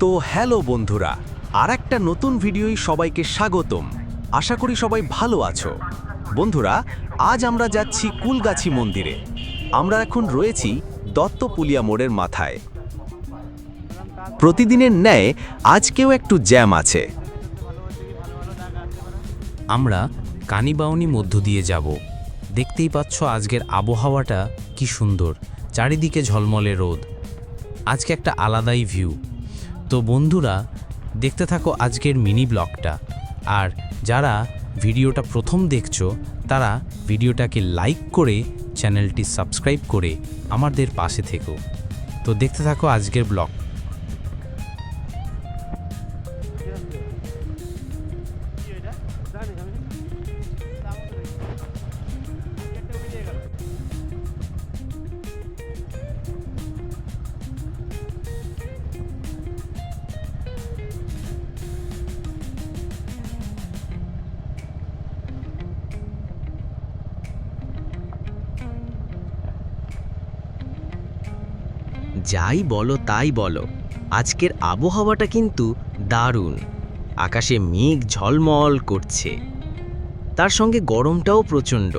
তো হ্যালো বন্ধুরা আর একটা নতুন ভিডিওই সবাইকে স্বাগতম। আশা করি সবাই ভালো আছো। বন্ধুরা, আজ আমরা যাচ্ছি কুলগাছি মন্দিরে। আমরা এখন রয়েছি দত্তপুলিয়া মোড়ের মাথায়। প্রতিদিনের ন্যায় আজকেও একটু জ্যাম আছে। আমরা কানিবাউনি মধ্য দিয়ে যাব। দেখতেই পাচ্ছ আজকের আবহাওয়াটা কি সুন্দর, চারিদিকে ঝলমলে রোদ। আজকে একটা আলাদাই ভিউ তো বন্ধুরা, দেখতে থাকো আজকের মিনি ব্লগটা। আর যারা ভিডিওটা প্রথম দেখছ, তারা ভিডিওটাকে লাইক করে চ্যানেলটি সাবস্ক্রাইব করে আমাদের পাশে থেকো। তো দেখতে থাকো আজকের ব্লগ। যাই বলো তাই বলো। আজকের আবহাওয়াটা কিন্তু দারুণ। আকাশে মেঘ ঝলমল করছে। তার সঙ্গে গরমটাও প্রচণ্ড।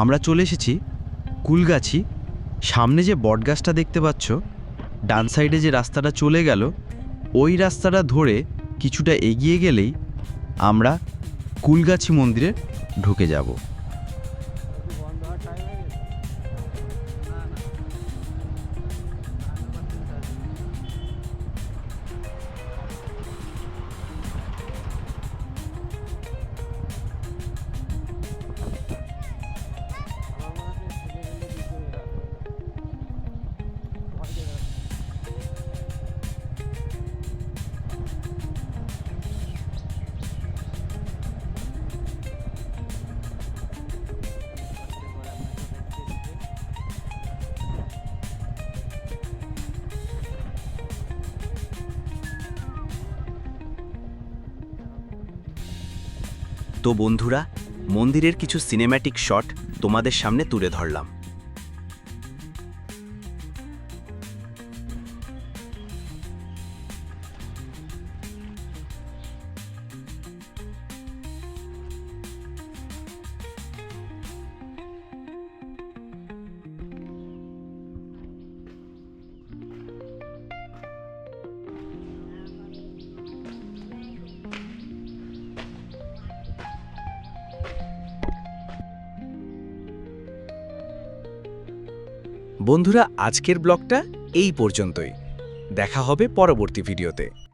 আমরা চলে এসেছি কুলগাছি। সামনে যে বটগাছটা দেখতে পাচ্ছ, ডান সাইডে যে রাস্তাটা চলে গেল, ওই রাস্তাটা ধরে কিছুটা এগিয়ে গেলেই আমরা কুলগাছি মন্দিরে ঢুকে যাব। তো বন্ধুরা মন্দিরের কিছু সিনেম্যাটিক শট তোমাদের সামনে তুলে ধরলাম। বন্ধুরা আজকের ব্লগটা এই পর্যন্তই। দেখা হবে পরবর্তী ভিডিওতে।